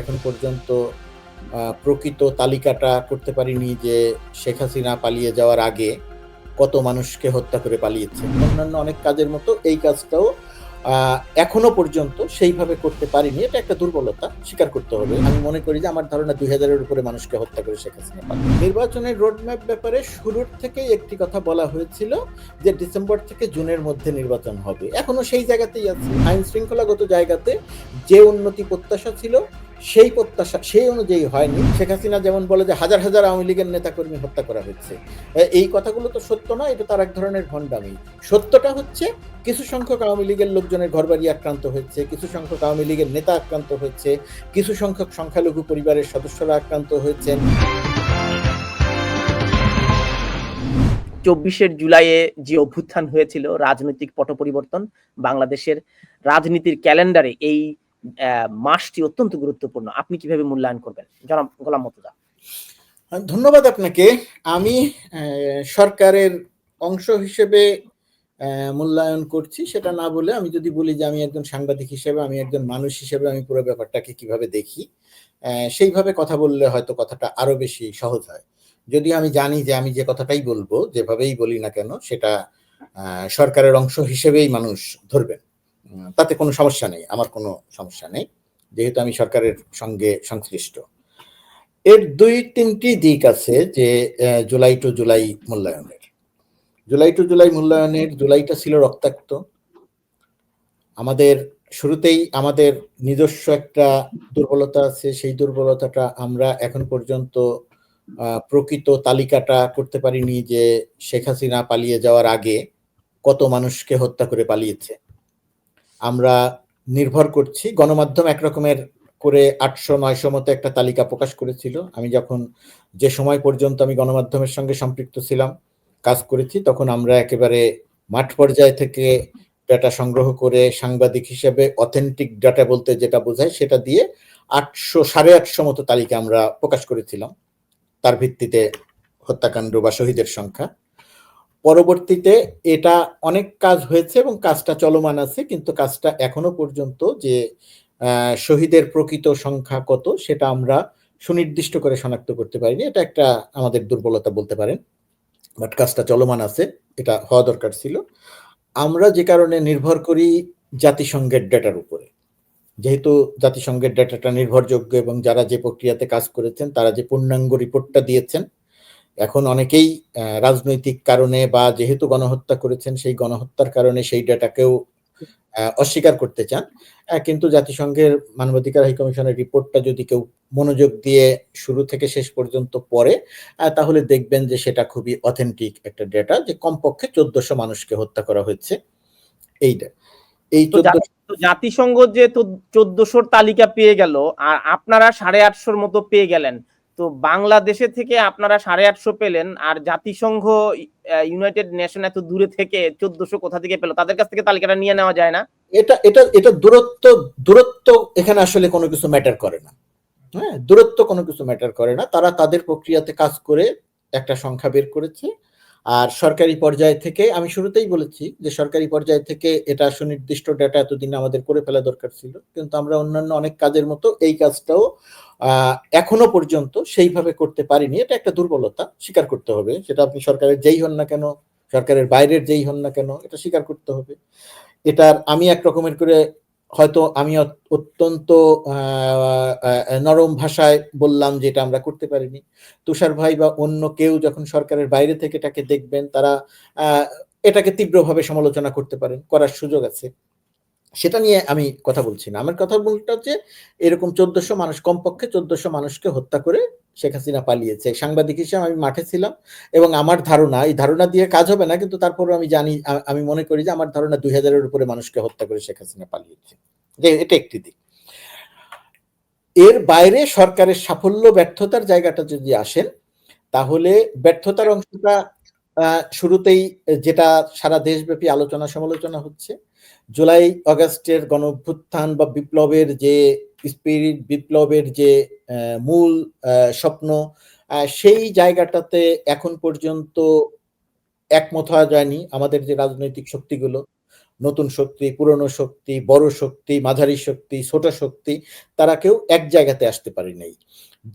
এখন পর্যন্ত প্রকৃত তালিকাটা করতে পারিনি যে শেখ হাসিনা পালিয়ে যাওয়ার আগে কত মানুষকে হত্যা করে পালিয়েছে। অন্যান্য অনেক কাজের মতো এই কাজটাও এখনও পর্যন্ত সেইভাবে করতে পারিনি। এটা একটা দুর্বলতা স্বীকার করতে হবে। আমি মনে করি যে আমার ধারণা দুই হাজারের উপরে মানুষকে হত্যা করে শেখ হাসিনা নির্বাচনের রোডম্যাপ ব্যাপারে শুরুর থেকেই একটি কথা বলা হয়েছিল যে ডিসেম্বর থেকে জুনের মধ্যে নির্বাচন হবে। এখনও সেই জায়গাতেই আছে। আইন শৃঙ্খলাগত জায়গাতে যে উন্নতি প্রত্যাশা ছিল সেই প্রত্যাশা, সেই অনুযায়ী হয়নি। শেখ হাসিনা যেমন বলে যে হাজার হাজার আওয়ামী লীগের নেতাকর্মী হত্যা করা হয়েছে। এ- এই কথাগুলো তো সত্য না এটা তার এক ধরনের ভণ্ডামি। সত্যটা হচ্ছে, কিছু সংখ্যক আওয়ামী লীগের লোকজনের ঘরবাড়ি আক্রান্ত হয়েছে, কিছু সংখ্যক আওয়ামী লীগের নেতা আক্রান্ত হয়েছে, কিছু সংখ্যক সংখ্যালঘু পরিবারের সদস্যরা আক্রান্ত হয়েছেন। চব্বিশের জুলাইয়ে যে অভ্যুত্থান হয়েছিল, রাজনৈতিক পট পরিবর্তন বাংলাদেশের রাজনীতির ক্যালেন্ডারে এই মাসটি অত্যন্ত গুরুত্বপূর্ণ। আপনি কীভাবে মূল্যায়ন করবেন? জনাব গোলাম মতুদা ধন্যবাদ আপনাকে। আমি সরকারের অংশ হিসেবে মূল্যায়ন করছি। সেটা না বলে আমি যদি বলি যে আমি একজন সাংবাদিক হিসেবে, আমি একজন মানুষ হিসেবে আমি পুরো ব্যাপারটাকে কীভাবে দেখি সেইভাবে কথা বললে হয়তো কথাটা আরও বেশি সহজ হয়। যদি আমি জানি যে আমি যে কথাটাই বলব, যেভাবেই বলি না কেন, সেটা সরকারের অংশ হিসেবেই মানুষ ধরবেন। তাতে কোনো সমস্যা নেই, আমার কোনো সমস্যা নেই, যেহেতু আমি সরকারের সঙ্গে সংশ্লিষ্ট। এর দুই তিনটি দিক আছে যে জুলাই টু জুলাই মূল্যায়নের। জুলাই টু জুলাই মূল্যায়নের, জুলাইটা ছিল রক্তাক্ত। আমাদের শুরুতেই আমাদের নিজস্ব একটা দুর্বলতা আছে, সেই দুর্বলতাটা আমরা এখন পর্যন্ত প্রকৃত তালিকাটা করতে পারিনি যে শেখ হাসিনা পালিয়ে যাওয়ার আগে কত মানুষকে হত্যা করে পালিয়েছে। আমরা নির্ভর করছি। গণমাধ্যম একরকমের করে আটশো, নয়শো মতো একটা তালিকা প্রকাশ করেছিল। আমি যখন যে সময় পর্যন্ত আমি গণমাধ্যমের সঙ্গে সম্পৃক্ত ছিলাম, কাজ করেছি, তখন আমরা একেবারে মাঠ পর্যায় থেকে ডাটা সংগ্রহ করে সাংবাদিক হিসেবে অথেন্টিক ডাটা বলতে যেটা বোঝায়, সেটা দিয়ে আটশো, সাড়ে আটশো মতো তালিকা আমরা প্রকাশ করেছিলাম। তার ভিত্তিতে হত্যাকাণ্ড বা শহীদের সংখ্যা। পরবর্তীতে এটা অনেক কাজ হয়েছে এবং কাজটা চলমান আছে, কিন্তু কাজটা এখনও পর্যন্ত যে শহীদের প্রকৃত সংখ্যা কত সেটা আমরা সুনির্দিষ্ট করে শনাক্ত করতে পারিনি। এটা একটা আমাদের দুর্বলতা বলতে পারেন। বাট কাজটা চলমান আছে, এটা হওয়া দরকার ছিল। আমরা যে কারণে নির্ভর করি জাতিসংঘের ডেটার উপরে। যেহেতু জাতিসংঘের ডেটাটা নির্ভরযোগ্য এবং যারা যে প্রক্রিয়াতে কাজ করেছেন, তারা যে পূর্ণাঙ্গ রিপোর্টটা দিয়েছেন এখন অনেকেই রাজনৈতিক কারণে বা যেহেতু গণহত্যা করেছেন সেই গণহত্যার কারণে সেই ডেটাকেও অস্বীকার করতে চান। কিন্তু জাতিসংঘের মানবাধিকার হাই কমিশনের রিপোর্টটা যদি কেউ মনোযোগ দিয়ে শুরু থেকে শেষ পর্যন্ত পড়ে তাহলে দেখবেন যে সেটা খুবই অথেন্টিক একটা ডেটা যে কমপক্ষে চোদ্দশো মানুষকে হত্যা করা হয়েছে। এইটা এই তো জাতিসংঘ যে চোদ্দশোর তালিকা পেয়ে গেল আর আপনারা সাড়ে আটশোর মতো পেয়ে গেলেন তো বাংলাদেশে থেকে আপনারা সাড়ে আটশো পেলেন, আর জাতিসংঘ ইউনাইটেড নেশন এত দূরে থেকে চোদ্দশো কোথা থেকে পেল? তাদের কাছ থেকে তালিকাটা নিয়ে নেওয়া যায় না? এটা এটা এটা দূরত্ব দূরত্ব এখানে আসলে কোনো কিছু ম্যাটার করে না। হ্যাঁ দূরত্ব কোনো কিছু ম্যাটার করে না। তারা তাদের প্রক্রিয়াতে কাজ করে একটা সংখ্যা বের করেছে। আর সরকারি পর্যায় থেকে, আমি শুরুতেই বলেছি যে সরকারি পর্যায় থেকে এটা সুনির্দিষ্ট ডেটা এতদিন আমাদের করে ফেলা দরকার ছিল। কিন্তু আমরা অন্যান্য অনেক কাজের মতো এই কাজটাও এখনও পর্যন্ত সেইভাবে করতে পারিনি। এটা একটা দুর্বলতা, স্বীকার করতে হবে। সেটা আপনি সরকারের যেই হন না কেন, সরকারের বাইরের যেই হন না কেন, এটা স্বীকার করতে হবে। এটার আমি এক রকমের করে হয়তো আমি অত- অত্যন্ত নরম ভাষায় বললাম যেটা আমরা করতে পারিনি। তুষার ভাই বা অন্য কেউ যখন সরকারের বাইরে থেকে এটাকে দেখবেন, তারা এটাকে তীব্রভাবে সমালোচনা করতে পারেন, করার সুযোগ আছে। সেটা নিয়ে আমি কথা বলছি না। আমার কথা বলতে হচ্ছে এরকম চোদ্দশো মানুষ, কমপক্ষে চোদ্দশো মানুষকে হত্যা করে শেখ হাসিনা পালিয়েছে। সাংবাদিক হিসেবে আমি মাঠে ছিলাম এবং আমার ধারণা, এই ধারণা দিয়ে কাজ হবে না, কিন্তু তারপরে আমি জানি আমি মনে করি যে আমার ধারণা দুই হাজারের উপরে মানুষকে হত্যা করে শেখ হাসিনা পালিয়েছে। যে এটা একটি দিক। এর বাইরে সরকারের সাফল্য, ব্যর্থতার জায়গাটা যদি আসেন, তাহলে ব্যর্থতার অংশটা শুরুতেই যেটা সারা দেশব্যাপী আলোচনা সমালোচনা হচ্ছে, জুলাই অগাস্টের গণ অভ্যুত্থান বা বিপ্লবের যে স্পিরিট বিপ্লবের যে মূল স্বপ্ন সেই জায়গাটাতে এখন পর্যন্ত একমত হওয়া যায়নি আমাদের যে রাজনৈতিক শক্তিগুলো। নতুন শক্তি, পুরনো শক্তি, বড় শক্তি, মাঝারি শক্তি, ছোট শক্তি, তারা কেউ এক জায়গাতে আসতে পারে নাই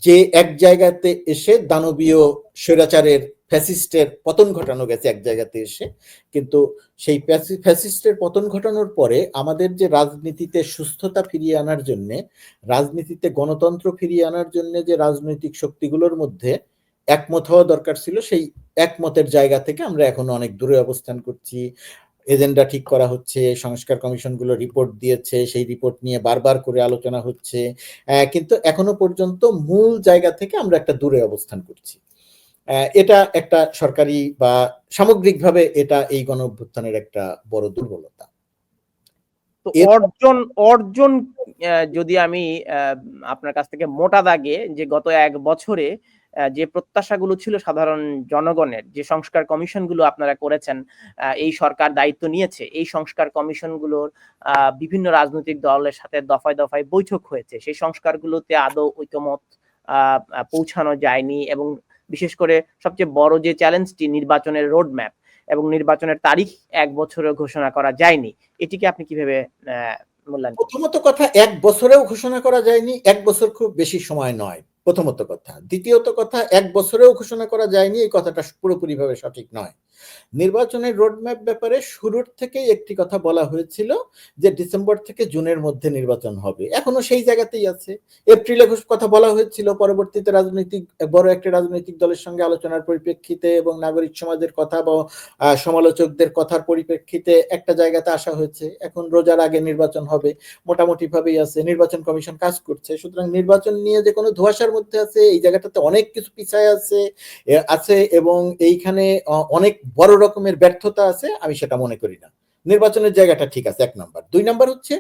যে এক জায়গাতে এসে দানবীয় স্বৈরাচারের ফ্যাসিস্টের পতন ঘটানো গেছে এক জায়গাতে এসে। কিন্তু সেই ফ্যাসি- ফ্যাসিস্টের পতন ঘটানোর পরে আমাদের যে রাজনীতিতে সুস্থতা ফিরিয়ে আনার জন্য, রাজনীতিতে গণতন্ত্র ফিরিয়ে আনার জন্য যে রাজনৈতিক শক্তিগুলোর মধ্যে একমত হওয়া দরকার ছিল, সেই একমতের জায়গা থেকে আমরা এখনও অনেক দূরে অবস্থান করছি। এজেন্ডা ঠিক করা হচ্ছে, সংস্কার কমিশনগুলো রিপোর্ট দিয়েছে, সেই রিপোর্ট নিয়ে বারবার করে আলোচনা হচ্ছে। কিন্তু এখনও পর্যন্ত মূল জায়গা থেকে আমরা একটা দূরে অবস্থান করছি। এটা একটা সরকারি বা সামগ্রিকভাবে এটা এই গণ অভ্যুত্থানের একটা বড় দুর্বলতা। তো অর্জন অর্জন যদি আমি আপনার কাছ থেকে মোটা দাগে যে গত এক বছরে যে প্রত্যাশাগুলো ছিল সাধারণ জনগণের যে সংস্কার কমিশনগুলো আপনারা করেছেন এই সরকার দায়িত্ব নিয়েছে এই সংস্কার কমিশনগুলোর আহ, বিভিন্ন রাজনৈতিক দলের সাথে দফায় দফায় বৈঠক হয়েছে সেই সংস্কারগুলোতে আদৌ ঐকমত পৌঁছানো যায়নি এবং বিশেষ করে সবচেয়ে বড় যে চ্যালেঞ্জটি নির্বাচনের রোডম্যাপ এবং নির্বাচনের তারিখ এক বছরে ঘোষণা করা যায়নি, এটিকে আপনি কীভাবে মূল্যায়ন প্রথমত কথা, এক বছরেও ঘোষণা করা যায়নি, এক বছর খুব বেশি সময় নয়, প্রথমত কথা। দ্বিতীয়ত কথা, এক বছরেও ঘোষণা করা যায়নি, এই কথাটা পুরোপুরিভাবে সঠিক নয়। নির্বাচনের রোডম্যাপ ব্যাপারে শুরুর থেকেই একটি কথা বলা হয়েছিল যে ডিসেম্বর থেকে জুনের মধ্যে নির্বাচন হবে। এখনও সেই জায়গাতেই আছে। এপ্রিলে কথা বলা হয়েছিল, পরবর্তীতে রাজনৈতিক, বড় একটা রাজনৈতিক দলের সঙ্গে আলোচনার পরিপ্রেক্ষিতে এবং নাগরিক সমাজের কথা বা সমালোচকদের কথার পরিপ্রেক্ষিতে একটা জায়গাতে আসা হয়েছে। এখন রোজার আগে নির্বাচন হবে মোটামুটি ভাবেই আছে। নির্বাচন কমিশন কাজ করছে। সুতরাং নির্বাচন নিয়ে যে কোনো ধোয়াশার মধ্যে আছে, এই জায়গাটাতে অনেক কিছু পিছায় আছে আছে এবং এইখানে অনেক বড় রকমের ব্যর্থতা আছে, আমি সেটা মনে করি না। নির্বাচনের জায়গাটা ঠিক আছে, এক নম্বর। দুই নাম্বার হচ্ছে,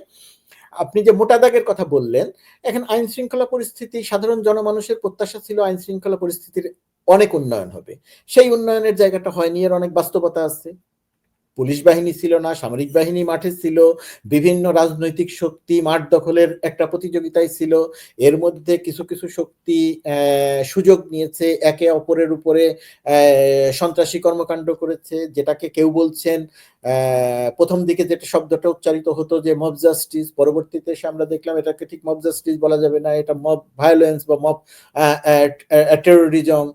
আপনি যে মোটা দাগের কথা বললেন, এখন আইন শৃঙ্খলা পরিস্থিতি, সাধারণ জনমানুষের প্রত্যাশা ছিল আইন শৃঙ্খলা পরিস্থিতির অনেক উন্নয়ন হবে। সেই উন্নয়নের জায়গাটা হয়নি, এর অনেক বাস্তবতা আছে। পুলিশ বাহিনী ছিল না, সামরিক বাহিনী মাঠে ছিল, বিভিন্ন রাজনৈতিক শক্তি মাঠ দখলের একটা প্রতিযোগিতায় ছিল। এর মধ্যে কিছু কিছু শক্তি সুযোগ নিয়েছে, একে অপরের উপরে সন্ত্রাসী কর্মকাণ্ড করেছে, যেটাকে কেউ বলছেন প্রথম দিকে যেটা শব্দটা উচ্চারিত হতো যে মব জাস্টিস পরবর্তীতে এসে আমরা দেখলাম এটাকে ঠিক মব জাস্টিস বলা যাবে না, এটা মব ভায়োলেন্স বা মব টেরোরিজম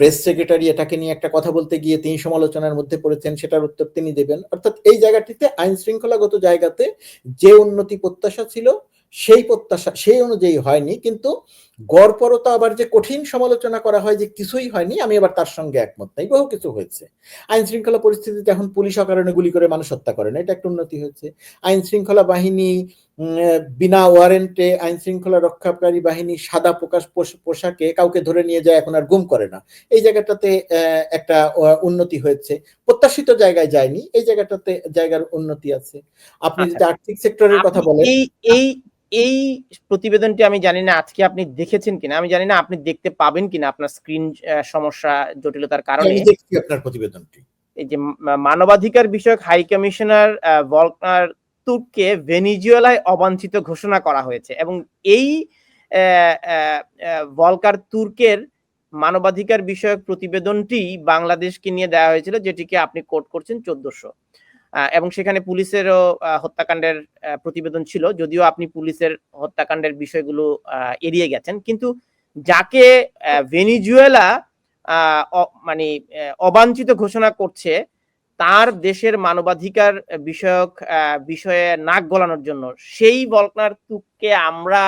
প্রেস সেক্রেটারি এটাকে নিয়ে একটা কথা বলতে গিয়ে তিনি সমালোচনার মধ্যে পড়েছেন, সেটার উত্তর তিনি দেবেন। অর্থাৎ এই জায়গাটিতে আইন শৃঙ্খলাগত জায়গাতে যে উন্নতি প্রত্যাশা ছিল, সেই প্রত্যাশা, সেই অনুযায়ী হয়নি। কিন্তু গড়পরতা আবার যে কঠিন সমালোচনা করা হয় যে কিছুই হয়নি আমি আবার তার সঙ্গে একমত। নাই বহু কিছু হয়েছে। আইন শৃঙ্খলা পরিস্থিতিতে এখন পুলিশ অকারণে গুলি করে মানুষ হত্যা করে না এটা একটা উন্নতি হয়েছে। আইন শৃঙ্খলা বাহিনী বিনা ওয়ারেন্টে আইন শৃঙ্খলা রক্ষাকারী বাহিনী সাদা প্রকাশ পোশ- পোশাকে কাউকে ধরে নিয়ে যায় এখন আর গুম করে না। এই জায়গাটাতে একটা উন্নতি হয়েছে। প্রত্যাশিত জায়গায় যায়নি এই জায়গাটাতে জায়গার উন্নতি আছে। আপনি যদি আর্থিক সেক্টরের কথা বলেন। এই এই প্রতিবেদনটি আমি জানি না আজকে আপনি দেখেছেন কিনা আমি জানি না আপনি দেখতে পাবেন কিনা আপনার স্ক্রিন সমস্যা জটিলতার কারণে। আমি দেখছি আপনার প্রতিবেদনটি। এই যে মানবাধিকার বিষয়ক হাই কমিশনার আহ, ভলকার তুর্ককে ভেনিজুয়েলায় অবাঞ্ছিত ঘোষণা করা হয়েছে এবং এই ভলকার তুর্কের মানবাধিকার বিষয়ক প্রতিবেদনটি বাংলাদেশকে নিয়ে দেওয়া হয়েছিল যেটিকে আপনি কোট করছেন চোদ্দশো। এবং সেখানে পুলিশেরও হত্যাকাণ্ডের প্রতিবেদন ছিল, যদিও আপনি পুলিশের হত্যাকাণ্ডের বিষয়গুলো এড়িয়ে গেছেন। কিন্তু যাকে ভেনিজুয়েলা মানে অবাঞ্ছিত ঘোষণা করছে, তার দেশের মানবাধিকার বিষয়ক বিষয়ে নাক গলানোর জন্য, সেই বলকনার তুককে আমরা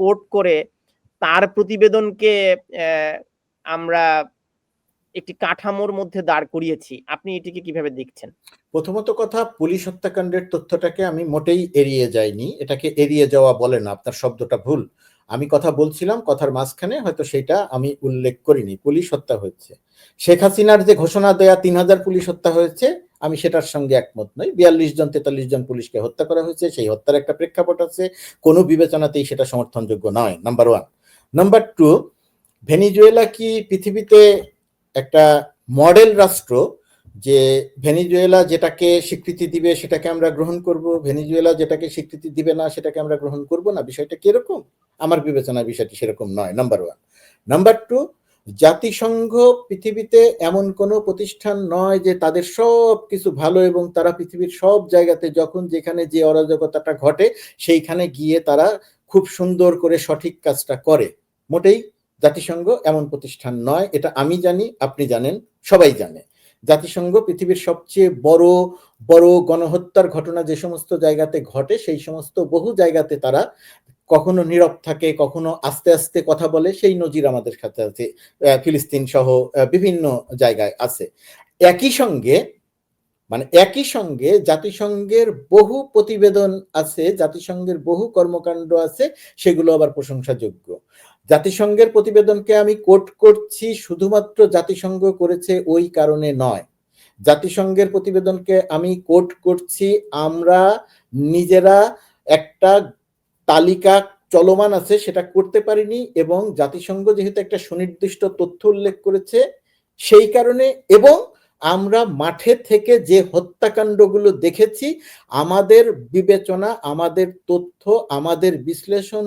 কোর্ট করে তার প্রতিবেদনকে আমরা একটি কাঠামোর মধ্যে দাঁড় করিয়েছি। আপনি এটিকে কীভাবে দেখছেন? প্রথমত কথা, পুলিশ হত্যাকাণ্ডের তথ্যটাকে আমি মোটেই এড়িয়ে যাইনি। এটাকে এড়িয়ে যাওয়া বলে না, আপনার শব্দটা ভুল। আমি কথা বলছিলাম, কথার মাঝখানে হয়তো সেটা আমি উল্লেখ করিনি, পুলিশ হত্যা হয়েছে। শেখ হাসিনার যে ঘোষণা দেয়া তিন হাজার পুলিশ হত্যা হয়েছে, আমি সেটার সঙ্গে একমত নই। বিয়াল্লিশ জন, তেতাল্লিশ জন পুলিশকে হত্যা করা হয়েছে, সেই হত্যার একটা প্রেক্ষাপট আছে। কোনো বিবেচনাতেই সেটা সমর্থনযোগ্য নয়, number one. Number two, Venezuela কি পৃথিবীতে একটা মডেল রাষ্ট্র যে ভেনিজুয়েলা যেটাকে স্বীকৃতি দিবে সেটাকে আমরা গ্রহণ করব, ভেনিজুয়েলা যেটাকে স্বীকৃতি দিবে না সেটাকে আমরা গ্রহণ করব না। বিষয়টা কীরকম? আমার বিবেচনায় বিষয়টি সেরকম নয় নাম্বার ওয়ান নাম্বার টু জাতিসংঘ পৃথিবীতে এমন কোনো প্রতিষ্ঠান নয় যে তাদের সব কিছু ভালো এবং তারা পৃথিবীর সব জায়গাতে যখন যেখানে যে অরাজকতাটা ঘটে, সেইখানে গিয়ে তারা খুব সুন্দর করে সঠিক কাজটা করে। মোটেই জাতিসংঘ এমন প্রতিষ্ঠান নয়, এটা আমি জানি, আপনি জানেন, সবাই জানে। জাতিসংঘ পৃথিবীর সবচেয়ে বড় বড় গণহত্যার ঘটনা যে সমস্ত জায়গাতে ঘটে, সেই সমস্ত বহু জায়গাতে তারা কখনো নীরব থাকে, কখনো আস্তে আস্তে কথা বলে, সেই নজির আমাদের সাথে আছে ফিলিস্তিন সহ বিভিন্ন জায়গায় আছে। একই সঙ্গে মানে একই সঙ্গে জাতিসংঘের বহু প্রতিবেদন আছে, জাতিসংঘের বহু কর্মকাণ্ড আছে, সেগুলো আবার প্রশংসাযোগ্য। জাতিসংঘের প্রতিবেদনকে আমি কোট করছি, শুধুমাত্র জাতিসংঘ করেছে ওই কারণে নয়। জাতিসংঘের প্রতিবেদনকে আমি কোট করছি, আমরা নিজেরা একটা তালিকা চলমান আছে, সেটা করতে পারিনি এবং জাতিসংঘ যেহেতু একটা সুনির্দিষ্ট তথ্য উল্লেখ করেছে সেই কারণে এবং আমরা মাঠে থেকে যে হত্যাকাণ্ডগুলো দেখেছি, আমাদের বিবেচনা, আমাদের তথ্য, আমাদের বিশ্লেষণ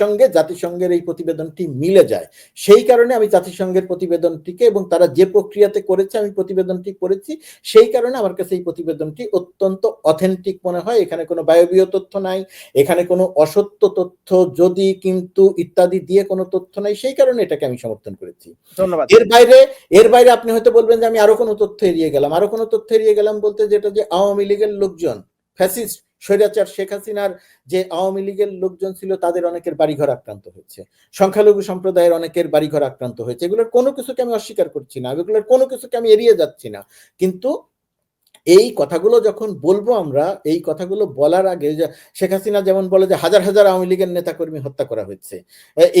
সঙ্গে জাতিসংঘের এই প্রতিবেদনটি মিলে যায়। সেই কারণে আমি জাতিসংঘের প্রতিবেদনটিকে এবং তারা যে প্রক্রিয়াতে করেছে আমি প্রতিবেদনটি করেছি। সেই কারণে আমার কাছে এই প্রতিবেদনটি অত্যন্ত অথেন্টিক মনে হয়। এখানে কোনো বায়বীয় তথ্য নাই এখানে কোনো অসত্য তথ্য যদি কিন্তু ইত্যাদি দিয়ে কোনো তথ্য নাই সেই কারণে এটাকে আমি সমর্থন করেছি। ধন্যবাদ। এর বাইরে এর বাইরে আপনি হয়তো বলবেন যে আমি আরও কোনো তথ্য এড়িয়ে গেলাম। আরও কোনো তথ্য এড়িয়ে গেলাম বলতে যেটা যে আওয়ামী লীগের লোকজন ফ্যাসিস্ট স্বৈরাচার শেখ হাসিনার যে আওয়ামী লীগের লোকজন ছিল, তাদের অনেকের বাড়িঘর আক্রান্ত হয়েছে। সংখ্যালঘু সম্প্রদায়ের অনেকের বাড়িঘর আক্রান্ত হয়েছে। এগুলোর কোনো কিছুকে আমি অস্বীকার করছি না, এগুলোর কোনো কিছুকে আমি এড়িয়ে যাচ্ছি না। কিন্তু এই কথাগুলো যখন বলব আমরা, এই কথাগুলো বলার আগে শেখ হাসিনা যেমন বলে যে হাজার হাজার আওয়ামী লীগের নেতাকর্মী হত্যা করা হয়েছে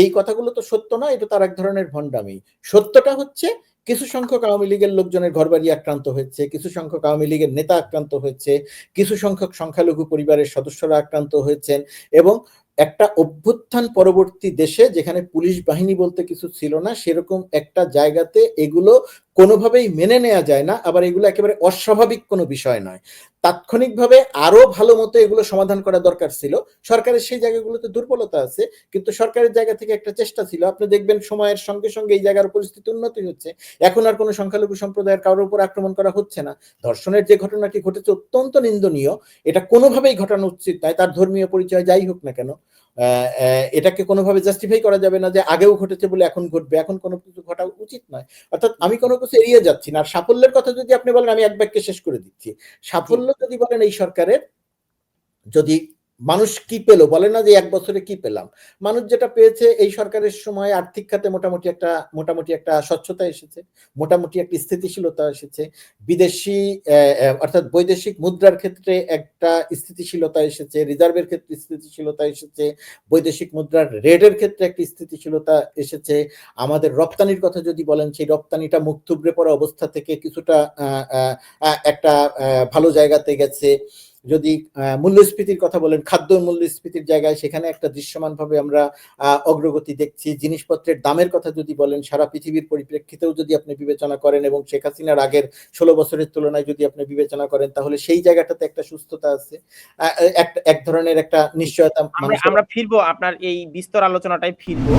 এই কথাগুলো তো সত্য না এটা তার এক ধরনের ভণ্ডামি। সত্যটা হচ্ছে কিছু সংখ্যক আওয়ামী লীগের লোকজনের ঘরবাড়ি আক্রান্ত হয়েছে, কিছু সংখ্যক আওয়ামী লীগের নেতা আক্রান্ত হয়েছে, কিছু সংখ্যক সংখ্যালঘু পরিবারের সদস্যরা আক্রান্ত হয়েছেন এবং একটা অভ্যুত্থান পরবর্তী দেশে যেখানে পুলিশ বাহিনী বলতে কিছু ছিল না, সেরকম একটা জায়গাতে এগুলো কোনোভাবেই মেনে নেওয়া যায় না। আবার এগুলো একেবারে অস্বাভাবিক কোনো বিষয় নয়। তাৎক্ষণিকভাবে আরও ভালো মতো এগুলো সমাধান করা দরকার ছিল। সরকারের সেই জায়গাগুলোতে দুর্বলতা আছে, কিন্তু সরকারের জায়গা থেকে একটা চেষ্টা ছিল। আপনি দেখবেন সময়ের সঙ্গে সঙ্গে এই জায়গার পরিস্থিতি উন্নতি হচ্ছে। এখন আর কোনো সংখ্যালঘু সম্প্রদায়ের কারোর উপর আক্রমণ করা হচ্ছে না। ধর্ষণের যে ঘটনাটি ঘটেছে অত্যন্ত নিন্দনীয়। এটা কোনোভাবেই ঘটানো উচিত নয়। তার ধর্মীয় পরিচয় যাই হোক না কেন এটাকে কোনোভাবে জাস্টিফাই করা যাবে না যে আগেও ঘটেছে বলে এখন ঘটবে। এখন কোনো কিছু ঘটা উচিত নয়। অর্থাৎ আমি কোনো কিছু এড়িয়ে যাচ্ছি না। আর সাফল্যের কথা যদি আপনি বলেন আমি এক বাক্যে শেষ করে দিচ্ছি। সাফল্য যদি বলেন এই সরকারের যদি মানুষ কি পেল? বলে না যে এক বছরে কি পেলাম? মানুষ যেটা পেয়েছে এই সরকারের সময় আর্থিক খাতে মোটামুটি একটা মোটামুটি একটা স্বচ্ছতা এসেছে, মোটামুটি একটা স্থিতিশীলতা এসেছে। বিদেশি অর্থাৎ বৈদেশিক মুদ্রার ক্ষেত্রে একটা স্থিতিশীলতা এসেছে রিজার্ভের ক্ষেত্রে স্থিতিশীলতা এসেছে, বৈদেশিক মুদ্রার রেটের ক্ষেত্রে একটি স্থিতিশীলতা এসেছে। আমাদের রপ্তানির কথা যদি বলেন, সেই রপ্তানিটা মুখ থুবড়ে পড়া অবস্থা থেকে কিছুটা একটা ভালো জায়গাতে গেছে। যদি মূল্যস্ফীতির কথা বলেন, খাদ্য মূল্যস্ফীতির জায়গায় সেখানে একটা দৃশ্যমানভাবে আমরা অগ্রগতি দেখছি। জিনিসপত্রের দামের কথা যদি বলেন, সারা পৃথিবীর পরিপ্রেক্ষিতেও যদি আপনি বিবেচনা করেন এবং শেখ হাসিনার আগের ষোলো বছরের তুলনায় যদি আপনি বিবেচনা করেন, তাহলে সেই জায়গাটাতে একটা সুস্থতা আছে। এক ধরনের একটা নিশ্চয়তা আমরা ফিরবো, আপনার এই বিস্তর আলোচনাটাই ফিরবো।